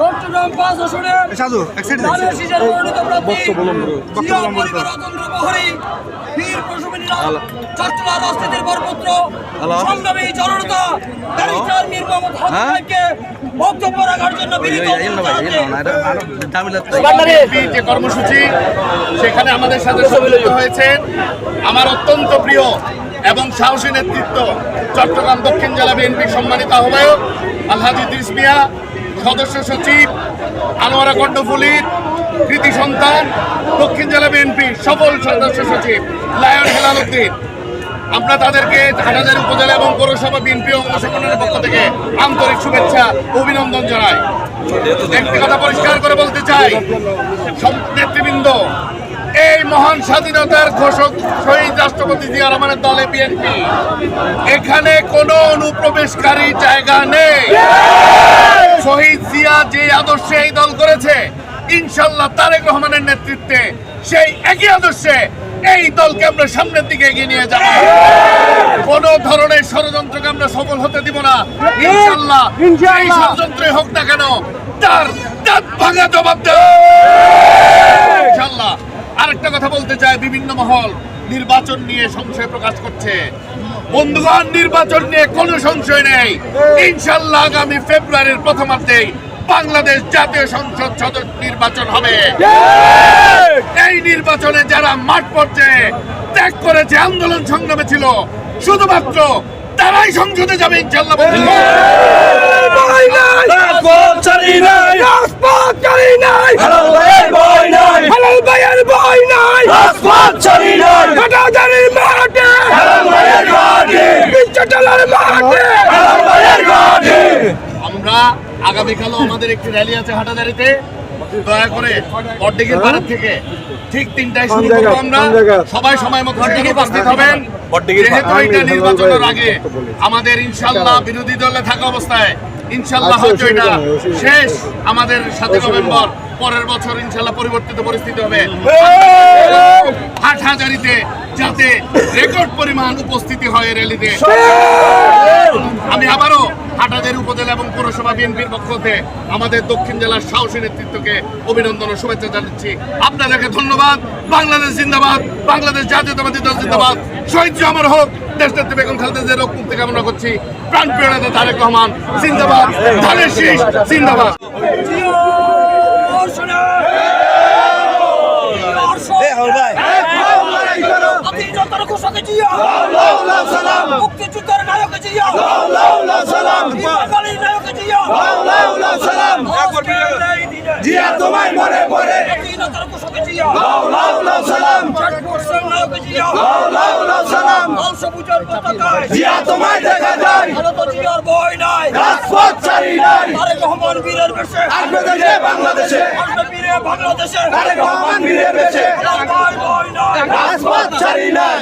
চট্টগ্রাম পাঁচ আসনের ধানের শীষের মনোনীত প্রার্থী জিয়া পরিবার অতন্ত্র প্রহরী বীর প্রশমিনীরা চট্টগ্রাম অস্থিতির বরপুত্র সংগ্রামী জনতা ব্যারিস্টার মীর মোহাম্মদ বক্তব্য রাখার জন্য। বিএনপি যে কর্মসূচি সেখানে আমাদের সাথে সম্মিলিত হয়েছেন আমার অত্যন্ত প্রিয় এবং সাহসী নেতৃত্ব চট্টগ্রাম দক্ষিণ জেলা বিএনপি সম্মানিত আহ্বায়ক আলহাজি ইদ্রিস সদস্য সচিব আনোয়ারা কণ্ঠফুলির কৃতি সন্তান দক্ষিণ জেলা বিএনপি সকল সদস্য সচিব লায়ন হেলাল উদ্দিন। আমরা তাদেরকে হাটাজারি উপজেলা এবং পৌরসভা, বিএনপি সংগঠনের পক্ষ থেকে আন্তরিক শুভেচ্ছা, অভিনন্দন জানাই। একটি কথা পরিষ্কার করে বলতে চাই নেতৃবৃন্দ, এই মহান স্বাধীনতার ঘোষক শহীদ রাষ্ট্রপতি জিয়া রহমানের দলে বিএনপি, এখানে কোনো অনুপ্রবেশকারী জায়গা নেই। শহীদ জিয়া যে আদর্শে এই দল করেছে, ইনশাল্লাহ তারেক রহমানের নেতৃত্বে সেই একই আদর্শে এই দলকে আমরা সামনের দিকে এগিয়ে নিয়ে যাব। কোন ধরনের ষড়যন্ত্রকে আমরা সফল হতে দিব না। ইনশাল্লাহ এই ষড়যন্ত্রই হোক না কেন তার দাঁত ভাঙা জবাব দেব। ইনশাল্লাহ আরেকটা কথা বলতে চাই বিভিন্ন মহল নির্বাচন নিয়ে সংশয় প্রকাশ করছে। বন্ধুগণ নির্বাচন নিয়ে কোনো সংশয় নেই। ইনশাল্লাহ আগামী ফেব্রুয়ারির প্রথমার্ধেই বাংলাদেশ জাতীয় সংসদ সদস্য নির্বাচন হবে। এই নির্বাচনে যারা মাঠ পর্যায়ে ত্যাগ করেছে আন্দোলন সংগ্রামে ছিল শুধুমাত্র তারাই সংসদে যাবে ইনশাল্লাহ। আমরা আগামীকালও আমাদের একটি র্যালি আছে হাটাদারিতে। দয়া করে অর্ধেকের পাড়ার থেকে ঠিক তিনটায় শুরু করব আমরা। সবাই সময় মতো সেখানে উপস্থিত হবেন। যেহেতু এটা নির্বাচনের আগে আমাদের ইনশাল্লাহ বিরোধী দলে থাকা অবস্থায়। ইনশাল্লাহ হয়তো এটা শেষ আমাদের সাথে নভেম্বর। পরের বছর ইনশাল্লাহ পরিবর্তিত পরিস্থিতি হবে। হাট হাজারিতে যাতে রেকর্ড পরিমাণ উপস্থিতি হয় র্যালিতে। আমি আবারও হাটাজারি উপজেলা এবং পৌরসভা বিএনপির পক্ষ থেকে আমাদের দক্ষিণ জেলার সাহসী নেতৃত্বকে অভিনন্দন ও শুভেচ্ছা জানাচ্ছি। আপনাদেরকে ধন্যবাদ। বাংলাদেশ জিন্দাবাদ বাংলাদেশ জাতীয়তাবাদী দল জিন্দাবাদ। শহীদ আমার হোক দেশ নেত্রী বেগম খালেদা জিয়ার রোগ মুক্তি কামনা করছি। প্রাণ প্রিয় নেতা তারেক রহমান জিন্দাবাদ। ধানের শীষ জিন্দাবাদ। মুক্তিযুদ্ধের নায়ক জিয়া। জিয়া তোমায় মনে পড়ে। জিয়া তোমায় দেখা যায়। রাজপথ ছাড়ি নাই। বীরের আসবে দেশে বাংলাদেশে। বাংলাদেশে রহমান ভয় নাই রাজপথ ছাড়ি নাই।